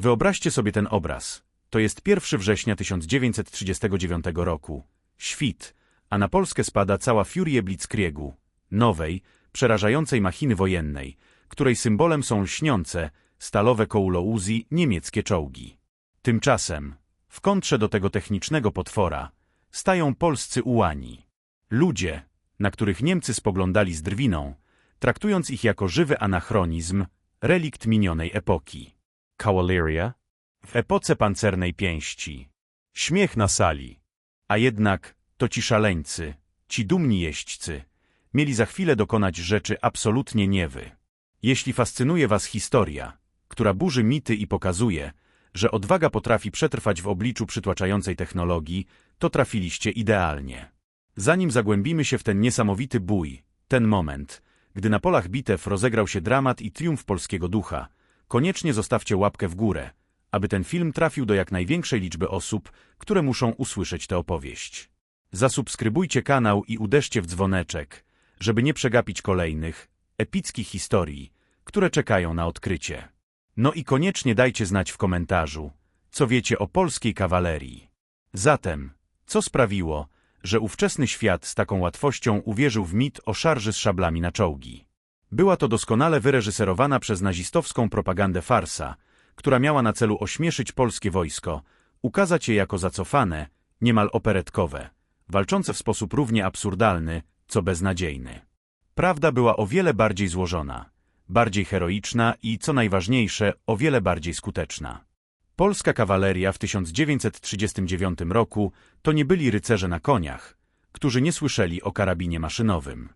Wyobraźcie sobie ten obraz. To jest 1 września 1939 roku. Świt, a na Polskę spada cała furia Blitzkriegu, nowej, przerażającej machiny wojennej, której symbolem są lśniące, stalowe kołlo Uzi niemieckie czołgi. Tymczasem, w kontrze do tego technicznego potwora, stają polscy ułani. Ludzie, na których Niemcy spoglądali z drwiną, traktując ich jako żywy anachronizm, relikt minionej epoki. Cavaleria? W epoce pancernej pięści. Śmiech na sali. A jednak to ci szaleńcy, ci dumni jeźdźcy, mieli za chwilę dokonać rzeczy absolutnie niewy. Jeśli fascynuje was historia, która burzy mity i pokazuje, że odwaga potrafi przetrwać w obliczu przytłaczającej technologii, to trafiliście idealnie. Zanim zagłębimy się w ten niesamowity bój, ten moment, gdy na polach bitew rozegrał się dramat i triumf polskiego ducha, koniecznie zostawcie łapkę w górę, aby ten film trafił do jak największej liczby osób, które muszą usłyszeć tę opowieść. Zasubskrybujcie kanał i uderzcie w dzwoneczek, żeby nie przegapić kolejnych, epickich historii, które czekają na odkrycie. No i koniecznie dajcie znać w komentarzu, co wiecie o polskiej kawalerii. Zatem, co sprawiło, że ówczesny świat z taką łatwością uwierzył w mit o szarży z szablami na czołgi? Była to doskonale wyreżyserowana przez nazistowską propagandę farsa, która miała na celu ośmieszyć polskie wojsko, ukazać je jako zacofane, niemal operetkowe, walczące w sposób równie absurdalny, co beznadziejny. Prawda była o wiele bardziej złożona, bardziej heroiczna i, co najważniejsze, o wiele bardziej skuteczna. Polska kawaleria w 1939 roku to nie byli rycerze na koniach, którzy nie słyszeli o karabinie maszynowym.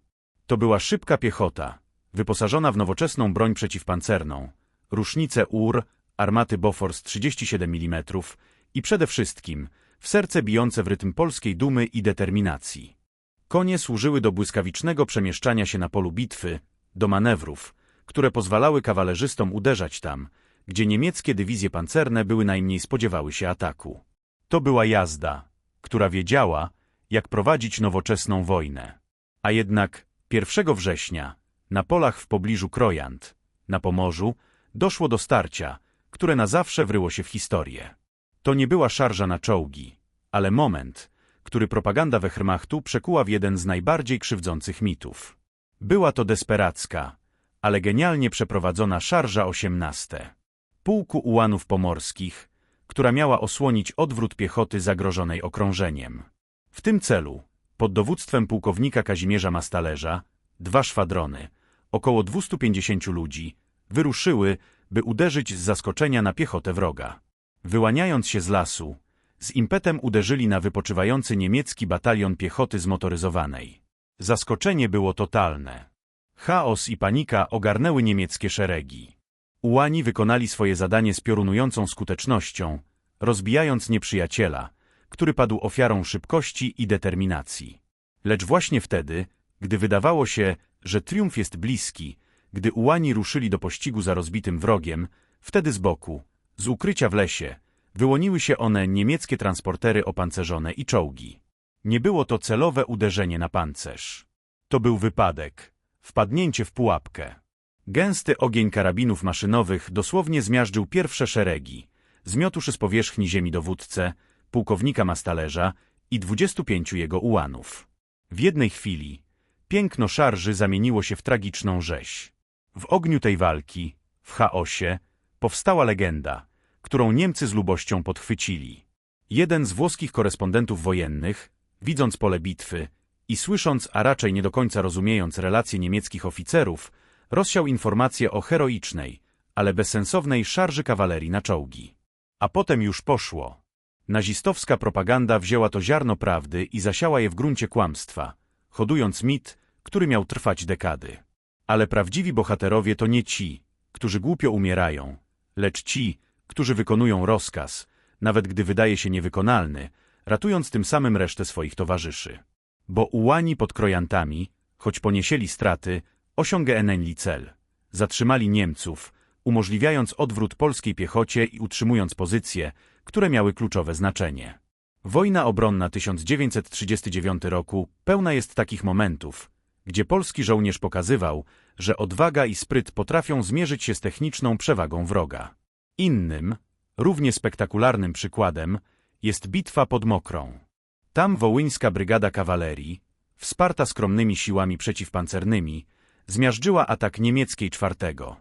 To była szybka piechota, wyposażona w nowoczesną broń przeciwpancerną, rusznice UR, armaty Bofors 37 mm i przede wszystkim w serce bijące w rytm polskiej dumy i determinacji. Konie służyły do błyskawicznego przemieszczania się na polu bitwy, do manewrów, które pozwalały kawalerzystom uderzać tam, gdzie niemieckie dywizje pancerne były najmniej spodziewały się ataku. To była jazda, która wiedziała, jak prowadzić nowoczesną wojnę. A jednak 1 września, na polach w pobliżu Krojant, na Pomorzu, doszło do starcia, które na zawsze wryło się w historię. To nie była szarża na czołgi, ale moment, który propaganda Wehrmachtu przekuła w jeden z najbardziej krzywdzących mitów. Była to desperacka, ale genialnie przeprowadzona szarża 18. Pułku ułanów pomorskich, która miała osłonić odwrót piechoty zagrożonej okrążeniem. W tym celu, pod dowództwem pułkownika Kazimierza Mastalerza, dwa szwadrony, około 250 ludzi, wyruszyły, by uderzyć z zaskoczenia na piechotę wroga. Wyłaniając się z lasu, z impetem uderzyli na wypoczywający niemiecki batalion piechoty zmotoryzowanej. Zaskoczenie było totalne. Chaos i panika ogarnęły niemieckie szeregi. Ułani wykonali swoje zadanie z piorunującą skutecznością, rozbijając nieprzyjaciela, który padł ofiarą szybkości i determinacji. Lecz właśnie wtedy, gdy wydawało się, że triumf jest bliski, gdy ułani ruszyli do pościgu za rozbitym wrogiem, wtedy z boku, z ukrycia w lesie, wyłoniły się one niemieckie transportery opancerzone i czołgi. Nie było to celowe uderzenie na pancerz. To był wypadek, wpadnięcie w pułapkę. Gęsty ogień karabinów maszynowych dosłownie zmiażdżył pierwsze szeregi, zmiotuszy z powierzchni ziemi dowódcę, pułkownika Mastalerza i 25 jego ułanów. W jednej chwili piękno szarży zamieniło się w tragiczną rzeź. W ogniu tej walki, w chaosie, powstała legenda, którą Niemcy z lubością podchwycili. Jeden z włoskich korespondentów wojennych, widząc pole bitwy i słysząc, a raczej nie do końca rozumiejąc relacje niemieckich oficerów, rozsiał informacje o heroicznej, ale bezsensownej szarży kawalerii na czołgi. A potem już poszło. Nazistowska propaganda wzięła to ziarno prawdy i zasiała je w gruncie kłamstwa, hodując mit, który miał trwać dekady. Ale prawdziwi bohaterowie to nie ci, którzy głupio umierają, lecz ci, którzy wykonują rozkaz, nawet gdy wydaje się niewykonalny, ratując tym samym resztę swoich towarzyszy. Bo ułani pod krojantami, choć poniesieli straty, osiągnęli cel. Zatrzymali Niemców, umożliwiając odwrót polskiej piechocie i utrzymując pozycje, które miały kluczowe znaczenie. Wojna obronna 1939 roku pełna jest takich momentów, gdzie polski żołnierz pokazywał, że odwaga i spryt potrafią zmierzyć się z techniczną przewagą wroga. Innym, Równie spektakularnym przykładem jest bitwa pod Mokrą. Tam wołyńska brygada kawalerii, wsparta skromnymi siłami przeciwpancernymi, zmiażdżyła atak niemieckiej czwartego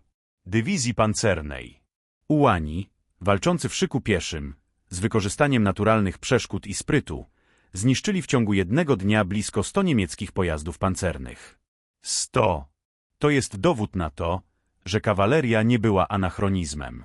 dywizji pancernej. Ułani, walczący w szyku pieszym, z wykorzystaniem naturalnych przeszkód i sprytu, zniszczyli w ciągu jednego dnia blisko 100 niemieckich pojazdów pancernych. 100. To jest dowód na to, że kawaleria nie była anachronizmem.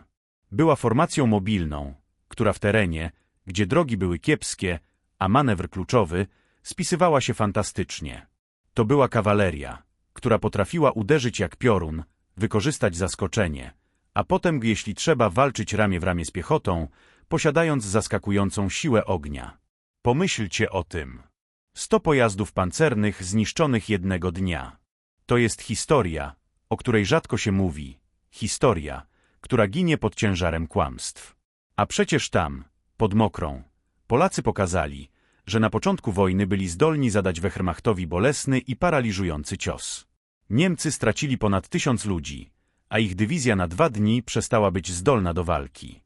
Była formacją mobilną, która w terenie, gdzie drogi były kiepskie, a manewr kluczowy, spisywała się fantastycznie. To była kawaleria, która potrafiła uderzyć jak piorun, wykorzystać zaskoczenie, a potem, jeśli trzeba, walczyć ramię w ramię z piechotą, posiadając zaskakującą siłę ognia. Pomyślcie o tym. Sto pojazdów pancernych zniszczonych jednego dnia. To jest historia, o której rzadko się mówi. Historia, która ginie pod ciężarem kłamstw. A przecież tam, pod Mokrą, Polacy pokazali, że na początku wojny byli zdolni zadać Wehrmachtowi bolesny i paraliżujący cios. Niemcy stracili ponad tysiąc ludzi, a ich dywizja na dwa dni przestała być zdolna do walki.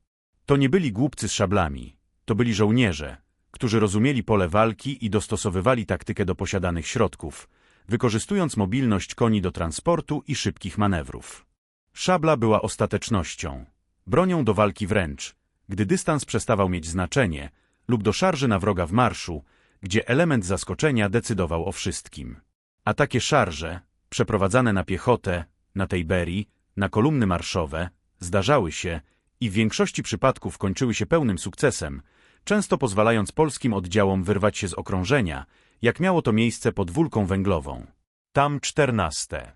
To nie byli głupcy z szablami, to byli żołnierze, którzy rozumieli pole walki i dostosowywali taktykę do posiadanych środków, wykorzystując mobilność koni do transportu i szybkich manewrów. Szabla była ostatecznością, bronią do walki wręcz, gdy dystans przestawał mieć znaczenie, lub do szarży na wroga w marszu, gdzie element zaskoczenia decydował o wszystkim. A takie szarże, przeprowadzane na piechotę, na tej berii, na kolumny marszowe, zdarzały się i w większości przypadków kończyły się pełnym sukcesem, często pozwalając polskim oddziałom wyrwać się z okrążenia, jak miało to miejsce pod Wólką Węglową. Tam czternaste.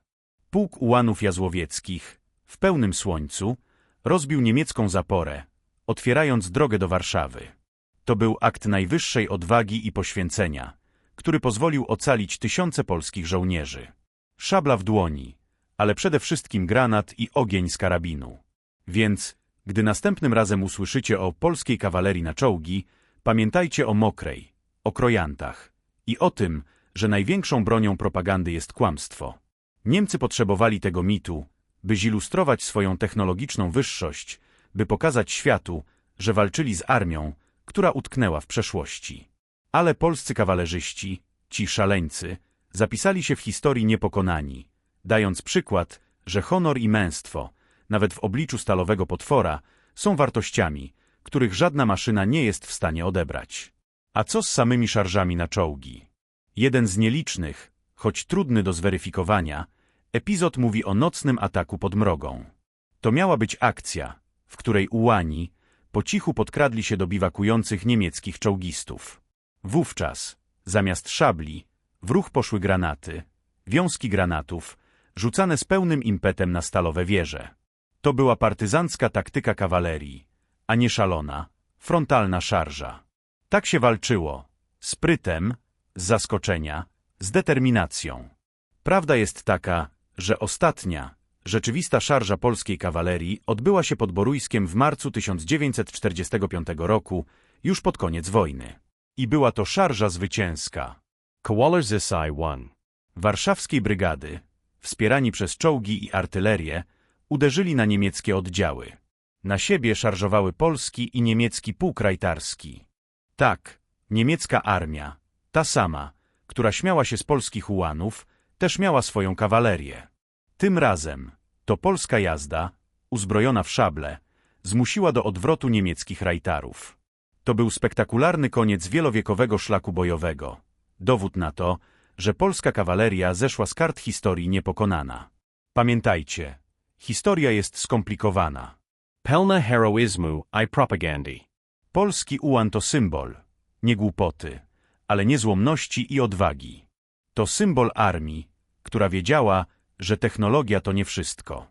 Pułk ułanów jazłowieckich, w pełnym słońcu, rozbił niemiecką zaporę, otwierając drogę do Warszawy. To był akt najwyższej odwagi i poświęcenia, który pozwolił ocalić tysiące polskich żołnierzy. Szabla w dłoni, ale przede wszystkim granat i ogień z karabinu. Więc, gdy następnym razem usłyszycie o polskiej kawalerii na czołgi, pamiętajcie o mokrej, o krojantach i o tym, że największą bronią propagandy jest kłamstwo. Niemcy potrzebowali tego mitu, by zilustrować swoją technologiczną wyższość, by pokazać światu, że walczyli z armią, która utknęła w przeszłości. Ale polscy kawalerzyści, ci szaleńcy, zapisali się w historii niepokonani, dając przykład, że honor i męstwo, nawet w obliczu stalowego potwora, są wartościami, których żadna maszyna nie jest w stanie odebrać. A co z samymi szarżami na czołgi? Jeden z nielicznych, choć trudny do zweryfikowania, epizod mówi o nocnym ataku pod mrogą. To miała być akcja, w której ułani po cichu podkradli się do biwakujących niemieckich czołgistów. Wówczas, zamiast szabli, w ruch poszły granaty, wiązki granatów, rzucane z pełnym impetem na stalowe wieże. To była partyzancka taktyka kawalerii, a nie szalona, frontalna szarża. Tak się walczyło, sprytem, z zaskoczenia, z determinacją. Prawda jest taka, że ostatnia, rzeczywista szarża polskiej kawalerii odbyła się pod Borujskiem w marcu 1945 roku, już pod koniec wojny. I była to szarża zwycięska. Kowaler Zysai 1. Warszawskiej brygady, wspierani przez czołgi i artylerię, uderzyli na niemieckie oddziały. Na siebie szarżowały polski i niemiecki pułk rajtarski. Tak, niemiecka armia, ta sama, która śmiała się z polskich ułanów, też miała swoją kawalerię. Tym razem to polska jazda, uzbrojona w szable, zmusiła do odwrotu niemieckich rajtarów. To był spektakularny koniec wielowiekowego szlaku bojowego. Dowód na to, że polska kawaleria zeszła z kart historii niepokonana. Pamiętajcie, historia jest skomplikowana. Pelna heroizmu i propagandy. Polski ułan to symbol, nie głupoty, ale niezłomności i odwagi. To symbol armii, która wiedziała, że technologia to nie wszystko.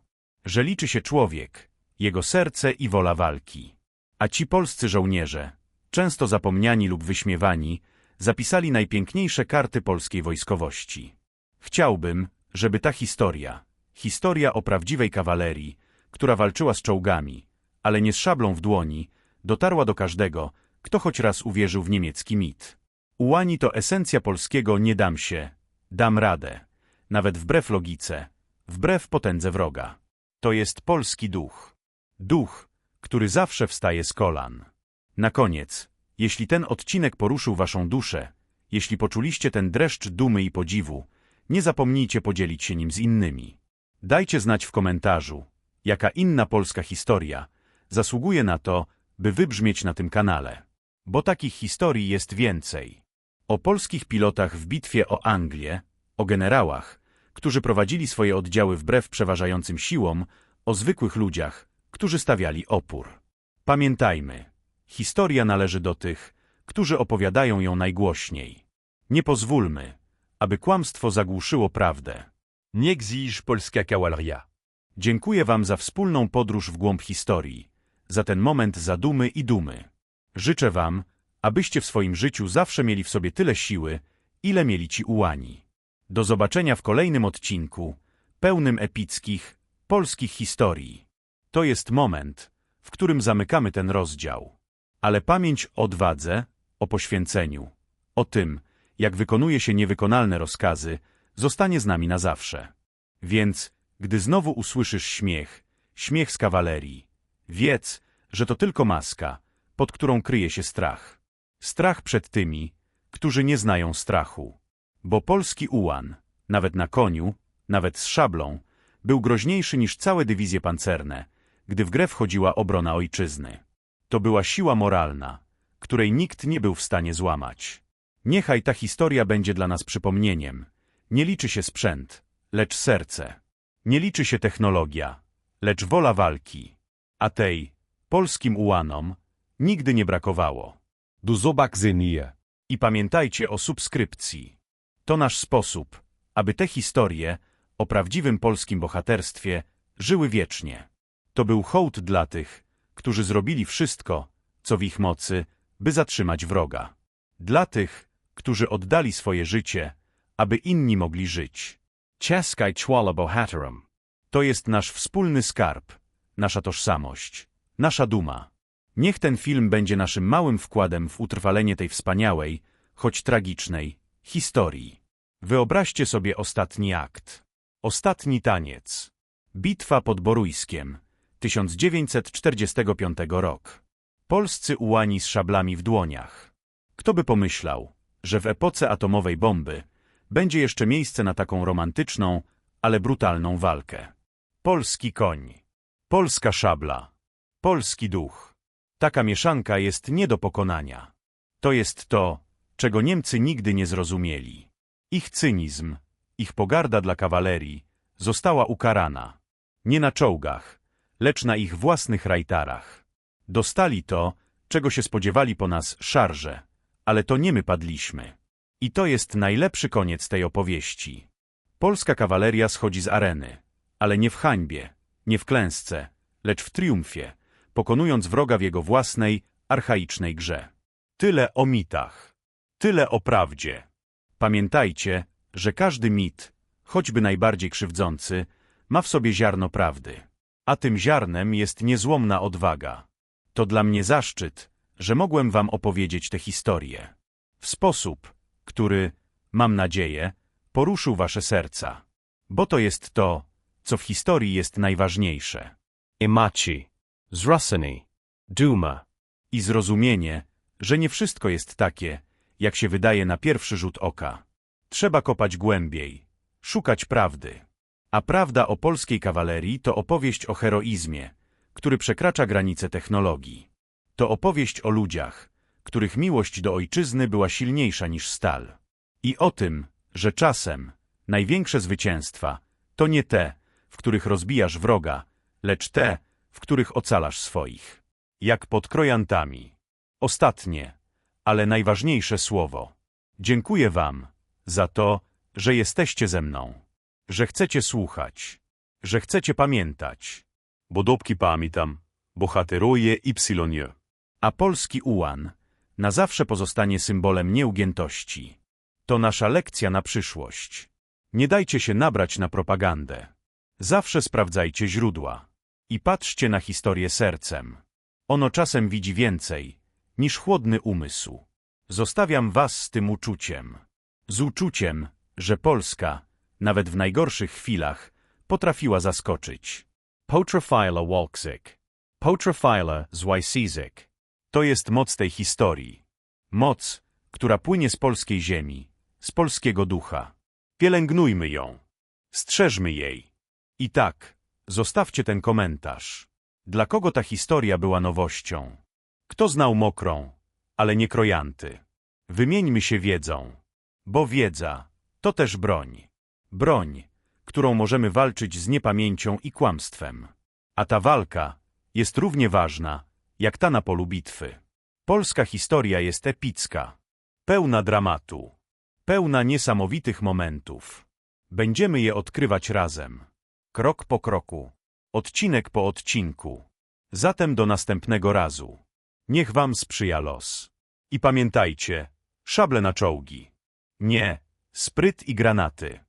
Że liczy się człowiek, jego serce i wola walki. A ci polscy żołnierze, często zapomniani lub wyśmiewani, zapisali najpiękniejsze karty polskiej wojskowości. Chciałbym, żeby ta historia, historia o prawdziwej kawalerii, która walczyła z czołgami, ale nie z szablą w dłoni, dotarła do każdego, kto choć raz uwierzył w niemiecki mit. Ułani to esencja polskiego nie dam się, dam radę, nawet wbrew logice, wbrew potędze wroga. To jest polski duch. Duch, który zawsze wstaje z kolan. Na koniec, jeśli ten odcinek poruszył waszą duszę, jeśli poczuliście ten dreszcz dumy i podziwu, nie zapomnijcie podzielić się nim z innymi. Dajcie znać w komentarzu, jaka inna polska historia zasługuje na to, by wybrzmieć na tym kanale. Bo takich historii jest więcej. O polskich pilotach w bitwie o Anglię, o generałach, którzy prowadzili swoje oddziały wbrew przeważającym siłom, o zwykłych ludziach, którzy stawiali opór. Pamiętajmy, historia należy do tych, którzy opowiadają ją najgłośniej. Nie pozwólmy, aby kłamstwo zagłuszyło prawdę. N'exige polska kawaleria. Dziękuję Wam za wspólną podróż w głąb historii, za ten moment zadumy i dumy. Życzę Wam, abyście w swoim życiu zawsze mieli w sobie tyle siły, ile mieli ci ułani. Do zobaczenia w kolejnym odcinku, pełnym epickich, polskich historii. To jest moment, w którym zamykamy ten rozdział. Ale pamięć o odwadze, o poświęceniu, o tym, jak wykonuje się niewykonalne rozkazy, zostanie z nami na zawsze. Więc, gdy znowu usłyszysz śmiech, śmiech z kawalerii, wiedz, że to tylko maska, pod którą kryje się strach. Strach przed tymi, którzy nie znają strachu. Bo polski ułan, nawet na koniu, nawet z szablą, był groźniejszy niż całe dywizje pancerne, gdy w grę wchodziła obrona ojczyzny. To była siła moralna, której nikt nie był w stanie złamać. Niechaj ta historia będzie dla nas przypomnieniem. Nie liczy się sprzęt, lecz serce. Nie liczy się technologia, lecz wola walki. A tej, polskim ułanom, nigdy nie brakowało. Do zobaczenia. I pamiętajcie o subskrypcji. To nasz sposób, aby te historie o prawdziwym polskim bohaterstwie żyły wiecznie. To był hołd dla tych, którzy zrobili wszystko, co w ich mocy, by zatrzymać wroga. Dla tych, którzy oddali swoje życie, aby inni mogli żyć. Cheskaj chwala bohaterom. To jest nasz wspólny skarb, nasza tożsamość, nasza duma. Niech ten film będzie naszym małym wkładem w utrwalenie tej wspaniałej, choć tragicznej, historii. Wyobraźcie sobie ostatni akt. Ostatni taniec. Bitwa pod Borujskiem. 1945 rok. Polscy ułani z szablami w dłoniach. Kto by pomyślał, że w epoce atomowej bomby będzie jeszcze miejsce na taką romantyczną, ale brutalną walkę. Polski koń. Polska szabla. Polski duch. Taka mieszanka jest nie do pokonania. To jest to, czego Niemcy nigdy nie zrozumieli. Ich cynizm, ich pogarda dla kawalerii została ukarana. Nie na czołgach, lecz na ich własnych rajtarach. Dostali to, czego się spodziewali po nas szarże, ale to nie my padliśmy. I to jest najlepszy koniec tej opowieści. Polska kawaleria schodzi z areny, ale nie w hańbie, nie w klęsce, lecz w triumfie, pokonując wroga w jego własnej, archaicznej grze. Tyle o mitach, tyle o prawdzie. Pamiętajcie, że każdy mit, choćby najbardziej krzywdzący, ma w sobie ziarno prawdy. A tym ziarnem jest niezłomna odwaga. To dla mnie zaszczyt, że mogłem wam opowiedzieć tę historię. W sposób, który, mam nadzieję, poruszył wasze serca. Bo to jest to, co w historii jest najważniejsze. Imachi. Zrusany. Duma. I zrozumienie, że nie wszystko jest takie, jak się wydaje na pierwszy rzut oka. Trzeba kopać głębiej, szukać prawdy. A prawda o polskiej kawalerii to opowieść o heroizmie, który przekracza granice technologii. To opowieść o ludziach, których miłość do ojczyzny była silniejsza niż stal. I o tym, że czasem największe zwycięstwa to nie te, w których rozbijasz wroga, lecz te, w których ocalasz swoich. Jak pod krojantami. Ostatnie, ale najważniejsze słowo. Dziękuję wam za to, że jesteście ze mną, że chcecie słuchać, że chcecie pamiętać. Bo dopóki pamiętam, bohaterowie Y. A polski ułan na zawsze pozostanie symbolem nieugiętości. To nasza lekcja na przyszłość. Nie dajcie się nabrać na propagandę. Zawsze sprawdzajcie źródła. I patrzcie na historię sercem. Ono czasem widzi więcej, niż chłodny umysł. Zostawiam was z tym uczuciem. Z uczuciem, że Polska, nawet w najgorszych chwilach, potrafiła zaskoczyć. Potrafila Walksik. Potrafila Zwycisk. To jest moc tej historii. Moc, która płynie z polskiej ziemi, z polskiego ducha. Pielęgnujmy ją. Strzeżmy jej. I tak, zostawcie ten komentarz. Dla kogo ta historia była nowością? Kto znał mokrą, ale nie krojanty? Wymieńmy się wiedzą. Bo wiedza to też broń. Broń, którą możemy walczyć z niepamięcią i kłamstwem. A ta walka jest równie ważna, jak ta na polu bitwy. Polska historia jest epicka, pełna dramatu, pełna niesamowitych momentów. Będziemy je odkrywać razem, krok po kroku, odcinek po odcinku. Zatem do następnego razu. Niech wam sprzyja los. I pamiętajcie, szable na czołgi. Nie, spryt i granaty.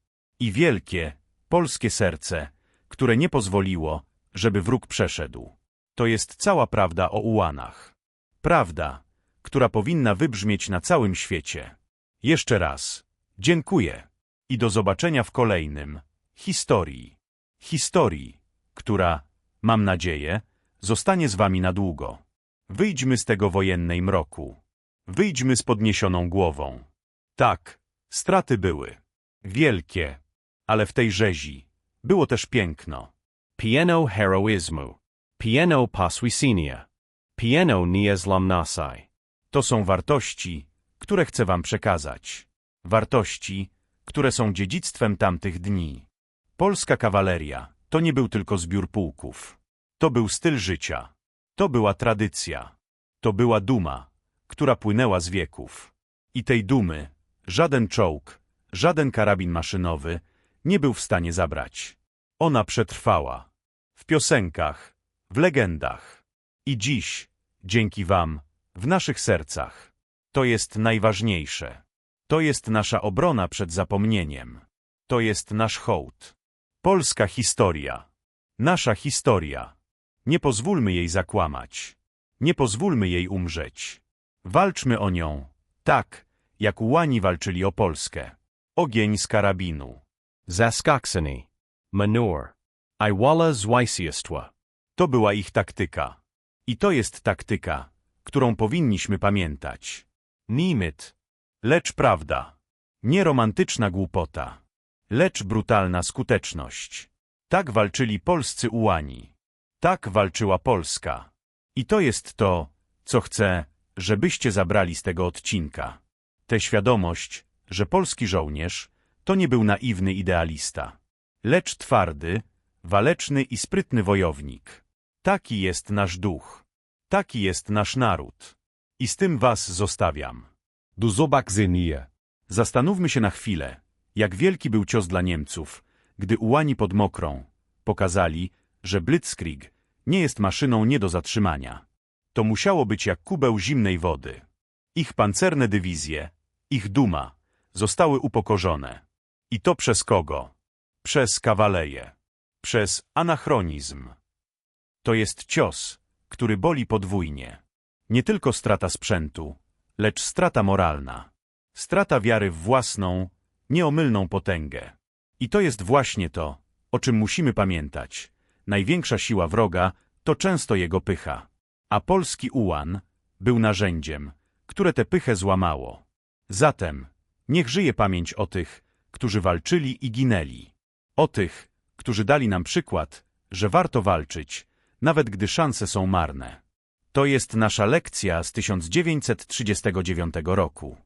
I wielkie, polskie serce, które nie pozwoliło, żeby wróg przeszedł. To jest cała prawda o ułanach. Prawda, która powinna wybrzmieć na całym świecie. Jeszcze raz, dziękuję i do zobaczenia w kolejnym historii. Historii, która, mam nadzieję, zostanie z wami na długo. Wyjdźmy z tego wojennej mroku. Wyjdźmy z podniesioną głową. Tak, straty były. Wielkie, ale w tej rzezi było też piękno. Pieno heroizmu. Pieno paswisinia. Pieno nieslam nasai. To są wartości, które chcę wam przekazać. Wartości, które są dziedzictwem tamtych dni. Polska kawaleria to nie był tylko zbiór pułków. To był styl życia. To była tradycja. To była duma, która płynęła z wieków. I tej dumy żaden czołg, żaden karabin maszynowy nie był w stanie zabrać. Ona przetrwała. W piosenkach, w legendach. I dziś, dzięki wam, w naszych sercach. To jest najważniejsze. To jest nasza obrona przed zapomnieniem. To jest nasz hołd. Polska historia. Nasza historia. Nie pozwólmy jej zakłamać. Nie pozwólmy jej umrzeć. Walczmy o nią, tak, jak ułani walczyli o Polskę. Ogień z karabinu. Zaskokseni. Manur. Iwala Zwyciestwa. To była ich taktyka. I to jest taktyka, którą powinniśmy pamiętać. Nimit. Lecz prawda. Nie romantyczna głupota. Lecz brutalna skuteczność. Tak walczyli polscy ułani. Tak walczyła Polska. I to jest to, co chcę, żebyście zabrali z tego odcinka. Tę świadomość, że polski żołnierz to nie był naiwny idealista, lecz twardy, waleczny i sprytny wojownik. Taki jest nasz duch. Taki jest nasz naród. I z tym was zostawiam. Do zobaczenia. Zastanówmy się na chwilę, jak wielki był cios dla Niemców, gdy ułani pod Mokrą pokazali, że Blitzkrieg nie jest maszyną nie do zatrzymania. To musiało być jak kubeł zimnej wody. Ich pancerne dywizje, ich duma, zostały upokorzone. I to przez kogo? Przez kawaleję. Przez anachronizm. To jest cios, który boli podwójnie. Nie tylko strata sprzętu, lecz strata moralna. Strata wiary w własną, nieomylną potęgę. I to jest właśnie to, o czym musimy pamiętać. Największa siła wroga to często jego pycha. A polski ułan był narzędziem, które tę pychę złamało. Zatem, niech żyje pamięć o tych, którzy walczyli i ginęli. O tych, którzy dali nam przykład, że warto walczyć, nawet gdy szanse są marne. To jest nasza lekcja z 1939 roku.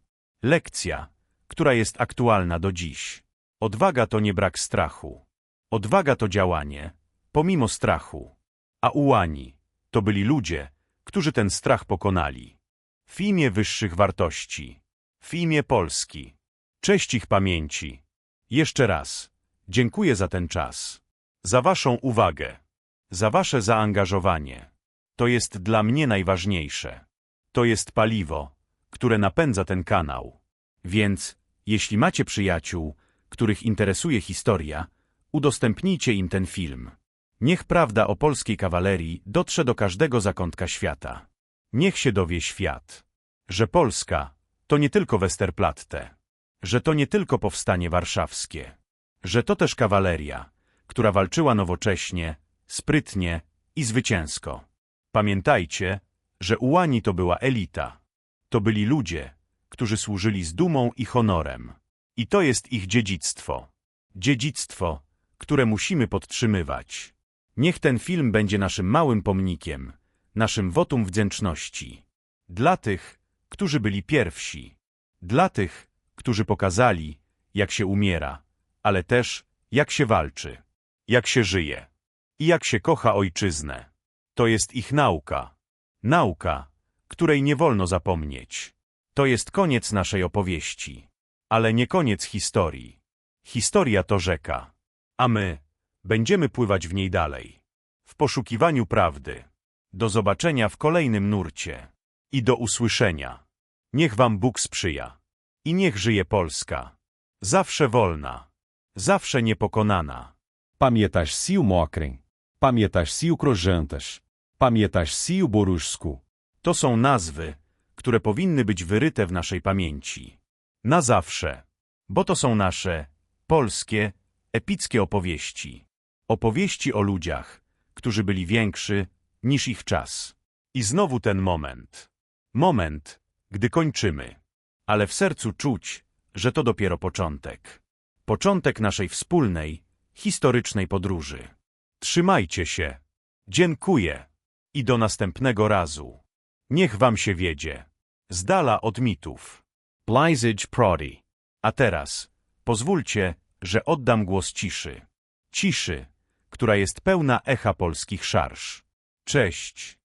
Lekcja, która jest aktualna do dziś. Odwaga to nie brak strachu. Odwaga to działanie, pomimo strachu. A ułani to byli ludzie, którzy ten strach pokonali. W imię wyższych wartości. W imię Polski. Cześć ich pamięci. Jeszcze raz. Dziękuję za ten czas. Za waszą uwagę. Za wasze zaangażowanie. To jest dla mnie najważniejsze. To jest paliwo, które napędza ten kanał. Więc, jeśli macie przyjaciół, których interesuje historia, udostępnijcie im ten film. Niech prawda o polskiej kawalerii dotrze do każdego zakątka świata. Niech się dowie świat, że Polska to nie tylko Westerplatte, że to nie tylko powstanie warszawskie, że to też kawaleria, która walczyła nowocześnie, sprytnie i zwycięsko. Pamiętajcie, że ułani to była elita. To byli ludzie, którzy służyli z dumą i honorem. I to jest ich dziedzictwo. Dziedzictwo, które musimy podtrzymywać. Niech ten film będzie naszym małym pomnikiem, naszym wotum wdzięczności. Dla tych, którzy byli pierwsi. Dla tych, którzy pokazali, jak się umiera, ale też jak się walczy, jak się żyje i jak się kocha ojczyznę. To jest ich nauka. Nauka, której nie wolno zapomnieć. To jest koniec naszej opowieści. Ale nie koniec historii. Historia to rzeka. A my będziemy pływać w niej dalej. W poszukiwaniu prawdy. Do zobaczenia w kolejnym nurcie. I do usłyszenia. Niech wam Bóg sprzyja. I niech żyje Polska. Zawsze wolna. Zawsze niepokonana. Pamiętasz si o Mokrem. Pamiętasz si o Krojantas. Pamiętasz si o Boruszsku. To są nazwy, które powinny być wyryte w naszej pamięci. Na zawsze. Bo to są nasze, polskie, epickie opowieści. Opowieści o ludziach, którzy byli większy niż ich czas. I znowu ten moment. Moment, gdy kończymy. Ale w sercu czuć, że to dopiero początek. Początek naszej wspólnej, historycznej podróży. Trzymajcie się. Dziękuję. I do następnego razu. Niech wam się wiedzie. Z dala od mitów. Blizage Prodi. A teraz pozwólcie, że oddam głos ciszy. Ciszy, która jest pełna echa polskich szarż. Cześć.